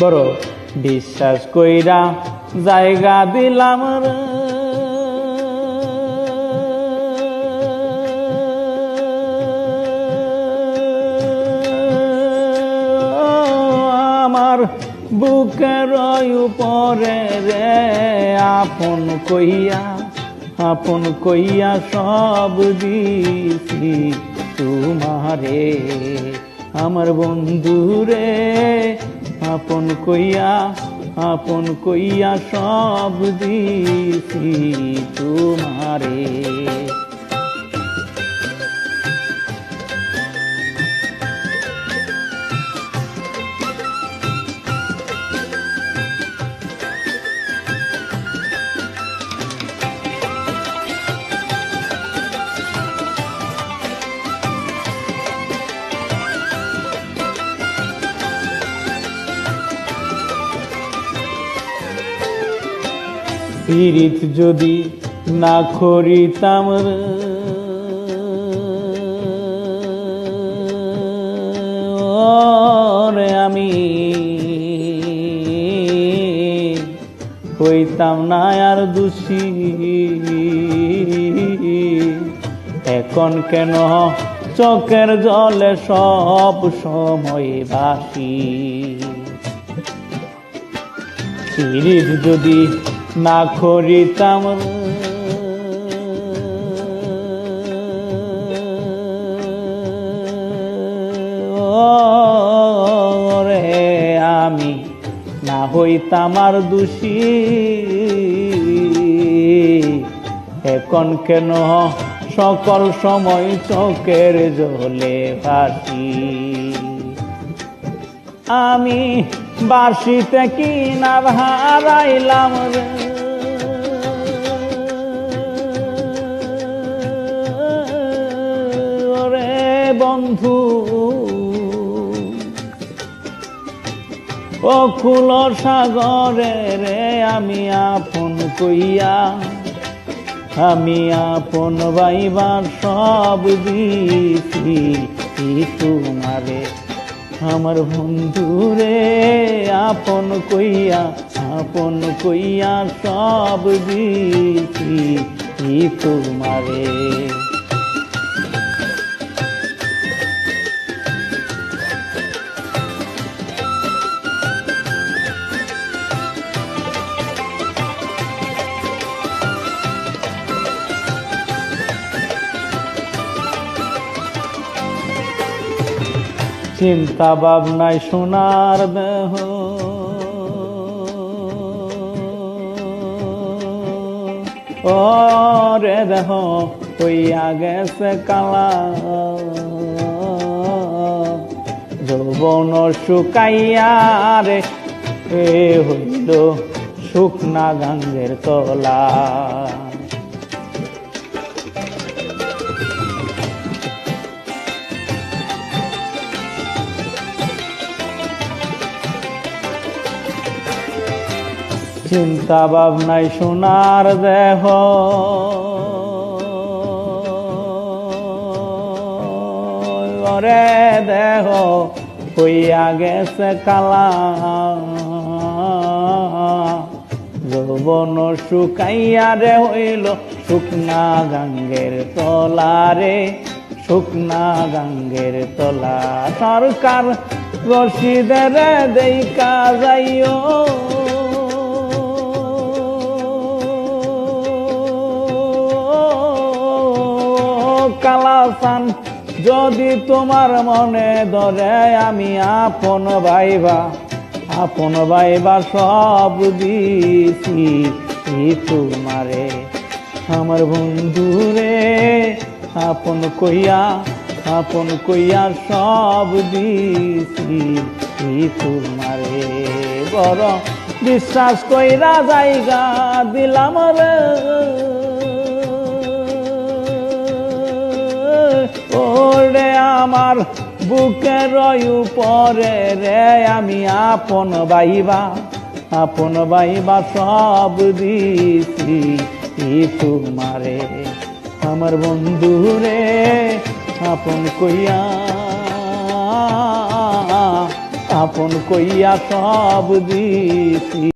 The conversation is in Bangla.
বড় বিশ্বাস কইরা জায়গা দিলাম আমার বুকের উপরে রে, আপন কইয়া আপন কইয়া সব দিছি তোমারে। আমার বন্ধুরে আপন কইয়া আপন কইয়া সব দিছি তোমারে। পীড়িত যদি না করিতাম আমি হইতাম না আর দোষী। এখন কেন চোখের জলে সব সময় বাসি? পিরিত যদি না করিতাম। আমি না হইতাম আর দোষী। এখন কেন সকল সময় চোখের জলে ভাসি? আমি বার্ষিতে কি না হারাইলাম রে। অকুল সাগরে রে, আমি আপন কইয়া, আমি আপন বাইবার সব দিছি। তোমারে? আমার বন্ধুরে আপন কইয়া আপন কইয়া সব দিছি। তোমারে? চিন্তা ভাবনায় সোনার দেহ। ওরে দেহ, হইয়া গেছে কালা। যৌবন শুকাইয়া রে, এ হইল শুকনা গাঙ্গের তলা। চিন্তা ভাবনাই সোনার দেহ। ওরে দেহ, হইয়া গেছে কালা। যৌবন শুকাইয়া রে হইল শুকনা গাঙ্গের তলা রে শুকনা গাঙ্গের তলা সরকার রশিদের দেইকা যাইও। কালাসান যদি তোমার মনে ধরে আমি আপন ভাইবা আপন ভাইবা সব দিছি তোমারে? আমার বন্ধুরে, আপন কইয়া আপন কইয়া সব দিছি তোমারে? বড় বিশ্বাস কইরা জায়গা দিলাম রে। ওরে আমার বুকে বুকের উপরে রে, আমি আপন বাইবা আপন বাইবা সব দিছি। তোমারে, আমার বন্ধু রে, আপন কইয়া আপন কইয়া সব দিছি।